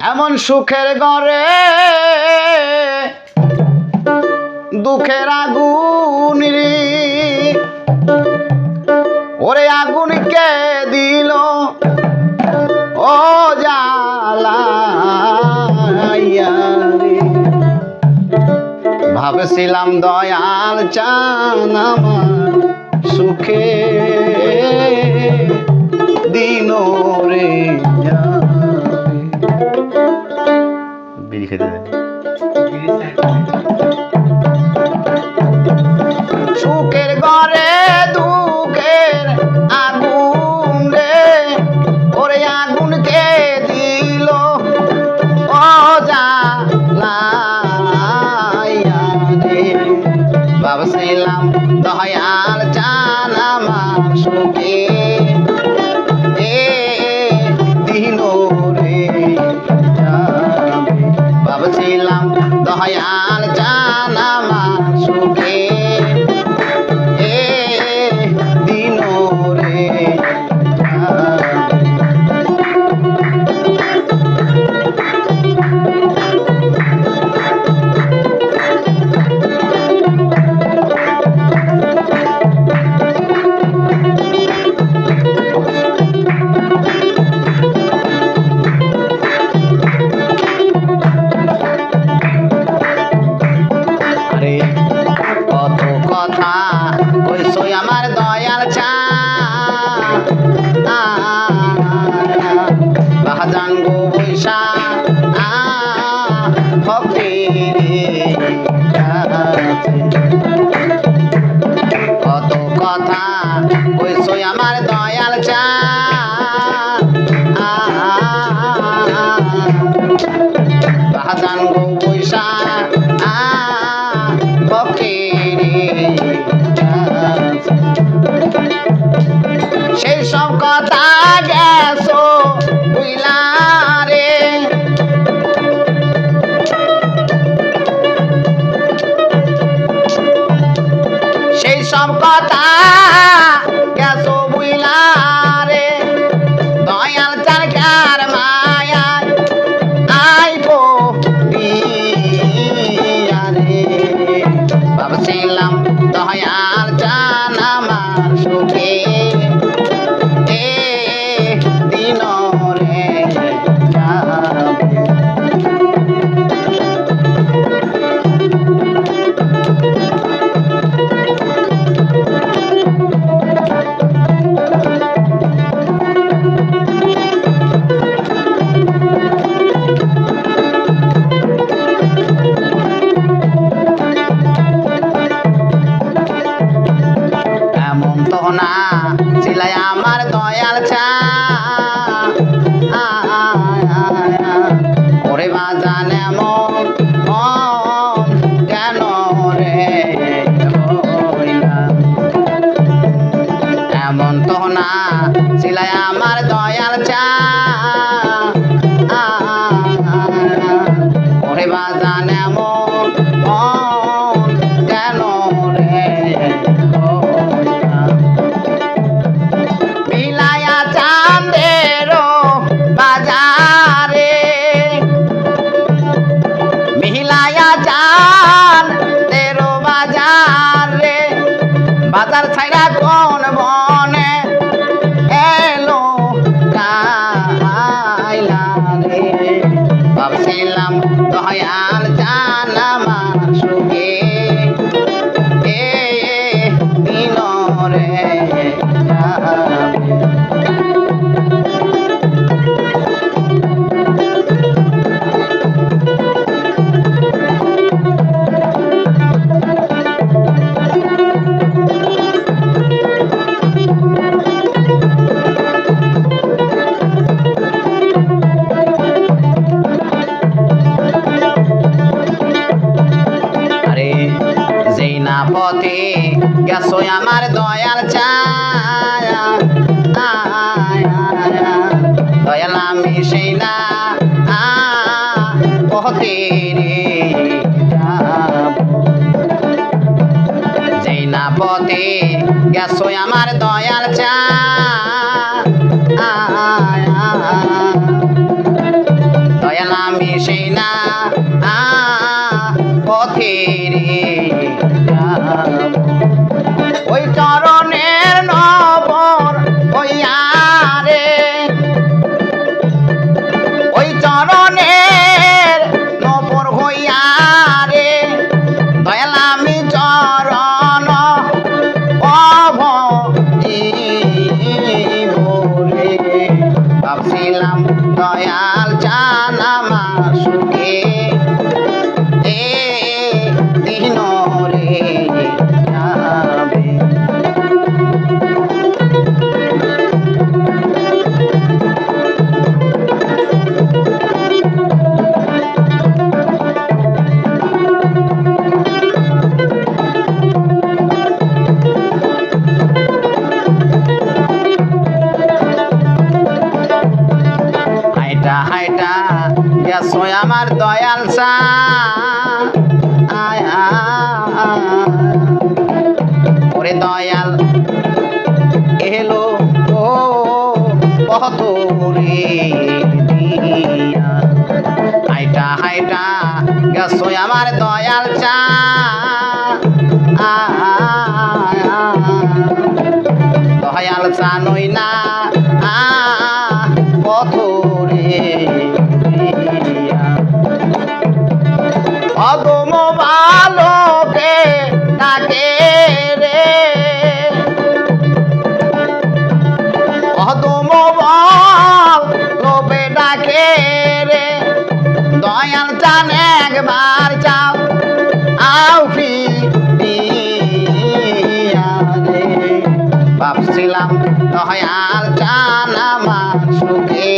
এমন সুখের ঘরে দুঃখের আগুন ওরে আগুন কে দিল? ও রে। ভাবছিলাম দয়াল চান আমার সুখে বিড়ি খেতে দে। সুখের দয়াল কথা কইসই আমার দয়াল চা বাহাজান গো বৈশা ভক্তি কত কথা কইসই আমার দয়াল চা বাহাজান গো বৈশা। সেই সব কথা গেছো বুইলা রে। সেই সব কথা আমার দয়াল ছায়া দয়াল আমি সেই না কহতে রে। যেই না পথে গেছো আমার দয়াল চা দয়াল সা। ওরে দয়াল, এলো ও কত। হাইটা হাইটা, গেছো আমার দয়াল চা। দয়াল জানই না লোবে রে। দয়াল টান একবার যাও আও ফি ভাবছিলাম দয়াল টান আমার সুখে